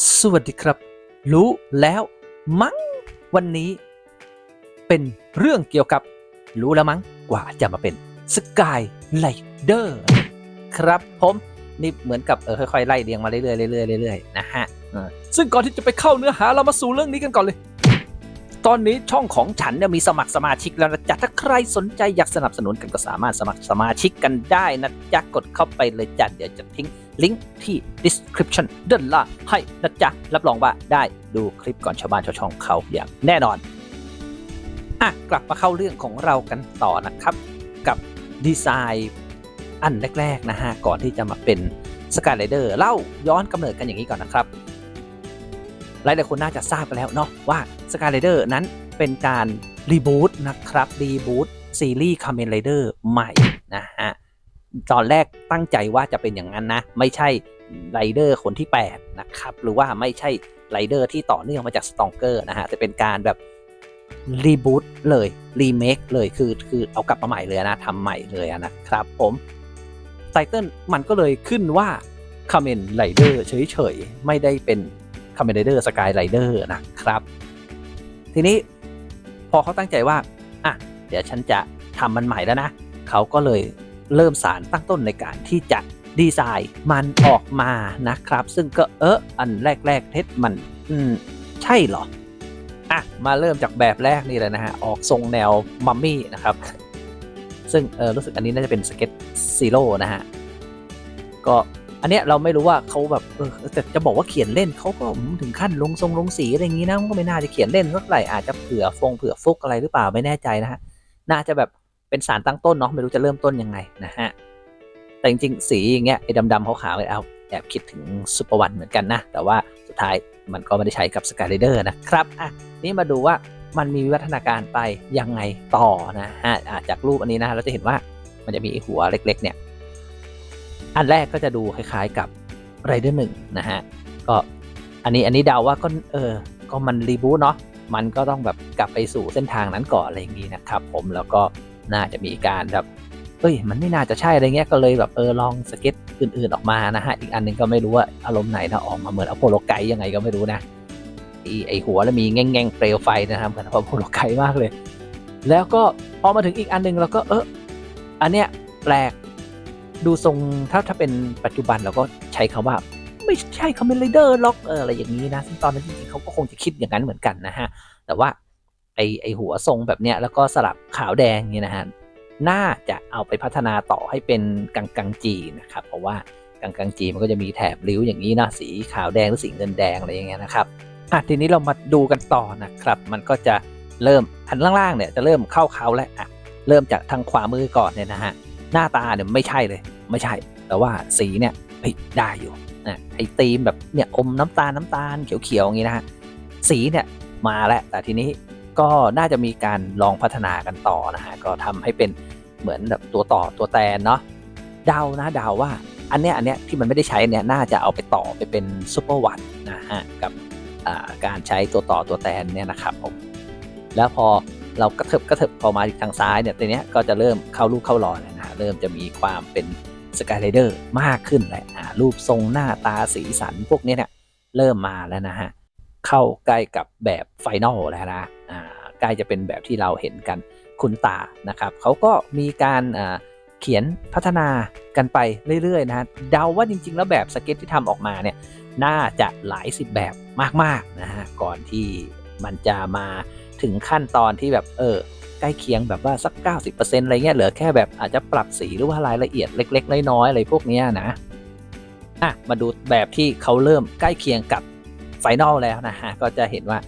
สวัสดีครับ รู้แล้วมั้งวันนี้ เป็นเรื่องเกี่ยวกับ รู้แล้วมั้งกว่าจะมาเป็นสกายไลเดอร์ครับผมนี่เหมือนกับเออค่อยๆไล่เรียงมาเรื่อยๆเรื่อยๆเรื่อยๆนะฮะเออซึ่งก่อนที่จะไปเข้าเนื้อหาเรามาสู่เรื่องนี้กันก่อนเลยตอนนี้ช่องของฉันเนี่ยมีสมัครสมาชิกแล้วนะจ๊ะถ้าใครสนใจอยากสนับสนุนกันก็สามารถสมัครสมาชิกกันได้นะจ๊ะกดเข้าไปเลยจ้ะเดี๋ยวจะทิ้ง ลิงก์ที่ description ด้านล่างให้นะจ๊ะ รับรองว่าได้ดูคลิปก่อนชาวบ้านชาวช่องเขาอย่างแน่นอน อะ กลับมาเข้าเรื่องของเรากันต่อนะครับ กับดีไซน์อันแรก ๆ นะฮะ ก่อนที่จะมาเป็นสกายไรเดอร์เล่าย้อนกำเนิดกันอย่างนี้ก่อนนะครับ หลายๆคนน่าจะทราบกันแล้วเนาะว่าสกายไรเดอร์นั้นเป็นการรีบูตนะครับรีบูตซีรีส์คาเมนไรเดอร์ใหม่นะฮะ ตอนแรกตั้งใจว่าจะเป็นอย่างนั้นนะ ไม่ใช่ไรเดอร์คนที่ 8 นะครับ หรือว่าไม่ใช่ไรเดอร์ที่ต่อเนื่องมาจากสตองเกอร์นะฮะแต่เป็นการแบบรีบูตเลย รีเมคเลยคือคือเอากลับมาใหม่เลยนะทำใหม่เลยนะครับผมไตเติลมันก็เลยขึ้นว่าคาเมนไรเดอร์เฉยๆ ไม่ได้เป็นคาเมนไรเดอร์สกายไรเดอร์นะครับ ทีนี้พอเขาตั้งใจว่า อะ เดี๋ยวฉันจะทำมันใหม่แล้วนะ เขาก็เลย เริ่มสารตั้งต้นในการที่จะดีไซน์มันออกมานะครับ ซึ่งก็เอออันแรก ๆ เท็จมันอืมใช่เหรอ อะ มาเริ่มจากแบบแรกนี่เลยนะฮะ ออกทรงแนวมัมมี่นะครับ ซึ่งเออรู้สึกอันนี้น่าจะเป็นสเก็ตซีโร่นะฮะ ก็อันเนี้ยเราไม่รู้ว่าเขาแบบเออแต่จะบอกว่าเขียนเล่นเขาก็ถึงขั้นลงทรงลงสีอะไรอย่างนี้นะมันก็ไม่น่าจะเขียนเล่นสักไหร่อาจจะเผื่อฟงเผื่อฟุกอะไรหรือเปล่าไม่แน่ใจนะฮะน่าจะแบบ เป็นสารตั้งต้นเนาะไม่รู้จะเริ่มต้นยังไงนะฮะแต่จริงๆสีอย่างเงี้ยไอ้ดำๆขาวๆเนี่ยเอาแอบคิดถึงซูเปอร์วันเหมือนกันนะ แต่ว่าสุดท้ายมันก็ไม่ได้ใช้กับสกายเดอร์นะครับอะนี่มาดูว่ามันมีวิวัฒนาการไปยังไงต่อนะฮะจากรูปอันนี้นะเราจะเห็นว่ามันจะมีหัวเล็กๆเนี่ยอันแรกก็จะดูคล้ายๆกับไรเดอร์หนึ่งนะฮะก็อันนี้อันนี้เดาว่าก็เออก็มันรีบูทเนาะมันก็ต้องแบบกลับไปสู่เส้นทางนั้นก่อนอะไรอย่างนี้นะครับผมแล้วก็ น่าจะมีการแบบเอ้ยมันไม่น่าจะใช่อะไรเงี้ยก็เลยแบบเออลองสเก็ตอื่นๆออกมานะฮะอีกอันหนึงก็ไม่รู้ว่าอารมณ์ไหนนะออกมาเหมือนอโพโลไกยังไงก็ไม่รู้นะไอไอหัวแล้วมีแง่งๆเปลวไฟนะครับเหมือนอโพโลไกมากเลย แล้วก็พอมาถึงอีกอันหนึงเราก็เอออันเนี้ยแปลกดูทรงถ้าถ้าเป็นปัจจุบันเราก็ใช้คาว่า ไม่ใช่คอมเมนไรเดอร์ล็อกเอออะไรอย่างนี้นะซึ่งตอนนั้นจริงๆเขาก็คงจะคิดอย่างนั้นเหมือนกันนะฮะแต่ว่า ไอไอหัวทรงแบบเนี้ยแล้วก็สลับขาวแดงนี่นะฮะน่าจะเอาไปพัฒนาต่อให้เป็นกังกังจีนะครับเพราะว่ากังกังจีมันก็จะมีแถบริ้วอย่างนี้นะสีขาวแดงหรือสีเงินแดงอะไรอย่างเงี้ยนะครับอะทีนี้เรามาดูกันต่อนะครับ มันก็จะเริ่มอันล่างๆเนี่ยจะเริ่มเข้าเขาแล้วอะเริ่มจากทางขวามือก่อนเนี่ยนะฮะหน้าตาเนี่ยไม่ใช่เลยไม่ใช่ แต่ว่าสีเนี่ยเฮ้ยได้อยู่นะไอ้ธีมแบบเนี่ยอมน้ำตาลน้ำตาลเขียวๆอย่างนี้นะฮะสีเนี่ยมาแล้วแต่ทีนี้ ก็น่าจะมีการลองพัฒนากันต่อนะฮะก็ทำให้เป็นเหมือนแบบตัวต่อตัวแตนเนาะเดานะเดาว่าอันเนี้ยอันเนี้ยที่มันไม่ได้ใช้เนี่ยน่าจะเอาไปต่อไปเป็นซูเปอร์วันนะฮะกับการใช้ตัวต่อตัวแตนเนี่ยนะครับผมแล้วพอเรากระเถิบกระเถิบพอมาทางซ้ายเนี่ยตัวเนี้ยก็จะเริ่มเข้ารูปเข้ารอยนะฮะเริ่มจะมีความเป็นสกายไรเดอร์มากขึ้นเลยอ่ารูปทรงหน้าตาสีสันพวกเนี้เนี่ยเริ่มมาแล้วนะฮะ เข้าใกล้กับแบบไฟนอลแล้วนะอ่าใกล้จะเป็นแบบที่เราเห็นกันคุ้นตานะครับเขาก็มีการเขียนพัฒนากันไปเรื่อยๆนะเดาว่าจริง ๆ แล้วแบบสเก็ตที่ทำออกมาเนี่ยน่าจะหลายสิบแบบมากๆนะฮะก่อนที่มันจะมาถึงขั้นตอนที่แบบเออใกล้เคียงแบบว่าสัก 90%อะไรเงี้ยเหลือแค่แบบอาจจะปรับสีหรือว่ารายละเอียดเล็ก ๆ น้อยๆอะไรพวกนี้นะอะมาดูแบบที่เขาเริ่มใกล้เคียงกับ ไฟนอลแล้วนะฮะก็จะเห็นว่า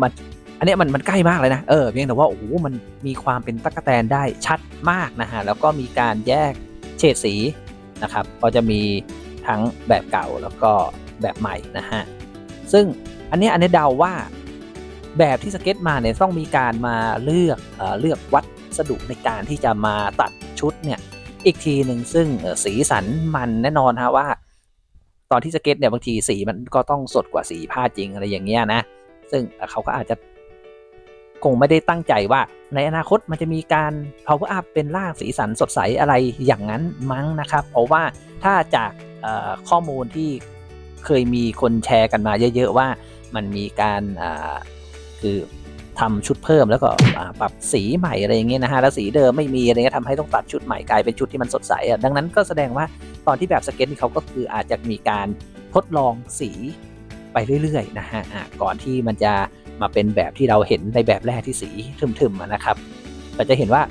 มันอันนี้มันมันใกล้มากเลยนะเออเพียงแต่ว่าโอ้โหมันมีความเป็นตั๊กแตนได้ชัดมากนะฮะแล้วก็มีการแยกเฉดสีนะครับก็จะมีทั้งแบบเก่าแล้วก็แบบใหม่นะฮะซึ่งอันนี้อันนี้เดาว่าแบบที่สเก็ตมาเนี่ยต้องมีการมาเลือกเออเลือกวัสดุในการที่จะมาตัดชุดเนี่ยอีกทีหนึ่งซึ่งสีสันมันแน่นอนฮะว่า ตอนที่สเก็ตเนี่ยบางทีสีมันก็ต้องสดกว่าสีผ้าจริงอะไรอย่างเงี้ยนะ ซึ่งเขาก็อาจจะคงไม่ได้ตั้งใจว่าในอนาคตมันจะมีการ power up เป็นร่างสีสันสดใสอะไรอย่างนั้นมั้งนะครับ เพราะว่าถ้าจากข้อมูลที่เคยมีคนแชร์กันมาเยอะ ๆ ว่ามันมีการคือ ทำชุดเพิ่มแล้วก็ปรับสีใหม่อะไรอย่างเงี้ยนะฮะแล้วสีเดิมไม่มีอะไรเงี้ยทำให้ต้องตัดชุดใหม่กลายเป็นชุดที่มันสดใสอะดังนั้นก็แสดงว่าตอนที่แบบสเก็ตเขาก็คืออาจจะมีการทดลองสีไปเรื่อยๆนะฮะก่อนที่มันจะมาเป็นแบบที่เราเห็นในแบบแรกที่สีทึมๆนะครับก็จะเห็นว่า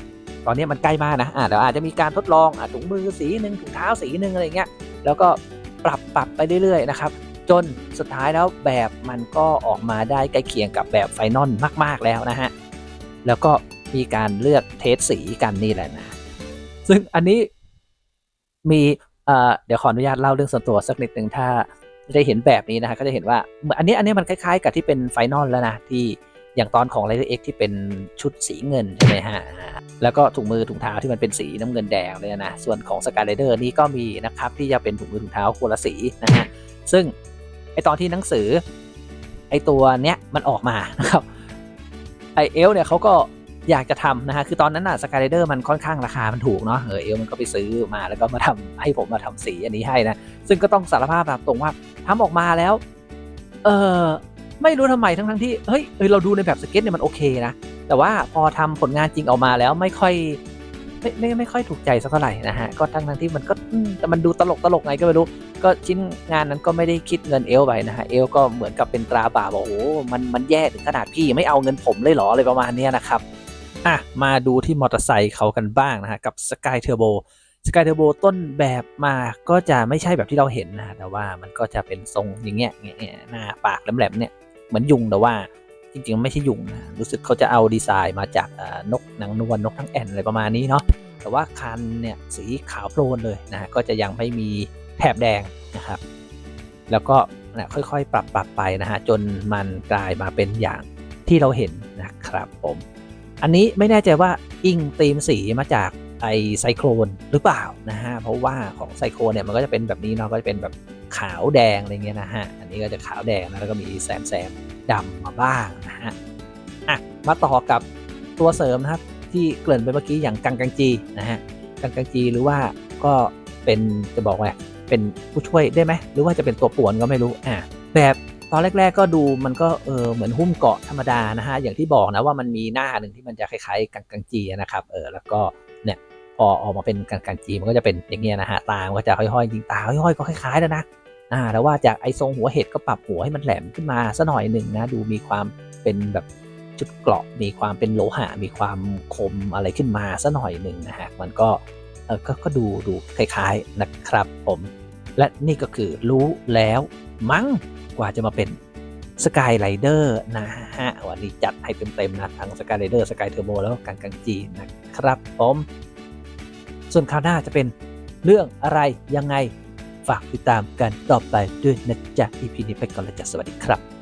ตอนนี้มันใกล้มากนะอะเดี๋ยวอาจจะมีการทดลองอะถุงมือสีหนึ่งถุงเท้าสีหนึ่งอะไรเงี้ยแล้วก็ปรับปรับไปเรื่อยๆนะครับ จนสุดท้ายแล้วแบบมันก็ออกมาได้ใกล้เคียงกับแบบไฟนอลมาก ๆ แล้วนะฮะ แล้วก็มีการเลือกเทสสีกันนี่แหละนะ ซึ่งอันนี้มีเดี๋ยวขออนุญาตเล่าเรื่องส่วนตัวสักนิดหนึ่งถ้าได้เห็นแบบนี้นะฮะก็จะเห็นว่าอันนี้อันนี้มันคล้าย ๆ กับที่เป็นไฟนอลแล้วนะที่อย่างตอนของ r ร d e r X ที่เป็นชุดสีเงินใช่ไหมฮะ แล้วก็ถุงมือถุงเท้าที่มันเป็นสีน้ำเงินแดงเลยนะ ส่วนของ Sky Rider นี่ก็มีนะครับที่จะเป็นถุงมือถุงเท้าคนละสีนะฮะ ซึ่ง ไอตอนที่หนังสือ ไอตัวเนี้ยมันออกมานะครับไอเอลเนี่ยเขาก็อยากจะทำนะฮะ คือตอนนั้นน่ะสกายเดอร์มันค่อนข้างราคามันถูกเนาะ เออเอลมันก็ไปซื้อมาแล้วก็มาทำให้ผมมาทำสีอันนี้ให้นะ ซึ่งก็ต้องสารภาพตามตรงว่าทำออกมาแล้ว เออไม่รู้ทำไมทั้งทั้งๆที่ เฮ้ยเออเราดูในแบบสเก็ตเนี่ยมันโอเคนะ แต่ว่าพอทำผลงานจริงออกมาแล้วไม่ค่อย ไม่ไม่ไม่ค่อยถูกใจสักเท่าไหร่นะฮะก็ทั้งทั้งๆที่มันก็อืมแต่มันดูตลกตลกไงก็ไม่รู้ ก็ชิ้นงานนั้นก็ไม่ได้คิดเงินเอลไปนะฮะเอลก็เหมือนกับเป็นตราบาปบอกโอ้โหมันมันแย่ถึงขนาดพี่ไม่เอาเงินผมเลยเหรออะไรประมาณเนี้ยนะครับอะมาดูที่มอเตอร์ไซค์เขากันบ้างนะฮะกับ Sky Turbo Sky Turbo ต้นแบบมาก็จะไม่ใช่แบบที่เราเห็นนะแต่ว่ามันก็จะเป็นทรงอย่างเงี้ยเงี้ยเงี้ยหน้าปากแหลมๆเนี่ยเหมือนยุงแต่ว่า จริงๆไม่ใช่ยุงนะรู้สึกเขาจะเอาดีไซน์มาจากนกนางนวลนกทั้งแอ่นอะไรประมาณนี้เนาะแต่ว่าคันเนี่ยสีขาวโพลนเลยนะฮะก็จะยังไม่มีแถบแดงนะครับ แล้วก็นะค่อยๆ ปรับปรับไปนะฮะจนมันกลายมาเป็นอย่างที่เราเห็นนะครับผม อันนี้ไม่แน่ใจว่าอิงธีมสีมาจาก ไอไซโครนหรือเปล่านะฮะเพราะว่าของไซโครนเนี่ยมันก็จะเป็นแบบนี้เนาะก็จะเป็นแบบขาวแดงอะไรเงี้ยนะฮะอันนี้ก็จะขาวแดงนะแล้วก็มีแซมแซมดำมาบ้างนะฮะอะมาต่อกับตัวเสริมนะครับที่เกริ่นไปเมื่อกี้อย่างกังกังจีนะฮะกังกังจีหรือว่าก็เป็นจะบอกว่าเป็นผู้ช่วยได้ไหมหรือว่าจะเป็นตัวป่วนก็ไม่รู้อะแบบตอนแรก ๆ ก็ดูมันก็เออเหมือนหุ้มเกาะธรรมดานะฮะอย่างที่บอกนะว่ามันมีหน้าหนึ่งที่มันจะคล้ายๆกังกังจีนะครับเออแล้วก็ พอออกมาเป็นกังกังจีมันก็จะเป็นอย่างเงี้ยนะฮะตามันก็จะห้อยๆจริงตาห้อยๆก็คล้ายๆแล้วนะอ่าแต่ว่าจากไอ้ทรงหัวเห็ดก็ปรับหัวให้มันแหลมขึ้นมาซะหน่อยหนึ่งนะดูมีความเป็นแบบชุดเกราะมีความเป็นโลหะมีความคมอะไรขึ้นมาซะหน่อยหนึ่งนะฮะมันก็เออก็ก็ดูดูคล้ายๆนะครับผม และนี่ก็คือรู้แล้วมั้งกว่าจะมาเป็นสกายไรเดอร์นะฮะวันนี้จัดให้เต็มๆนะทั้งสกายไรเดอร์สกายเทอร์โบแล้วก็กังกังจีนะครับผม ส่วนคราวหน้าจะเป็นเรื่องอะไรยังไงฝากติดตามกันต่อไปด้วยนะจ๊ะ EP นี้ไปก่อนแล้วจ้ะสวัสดีครับ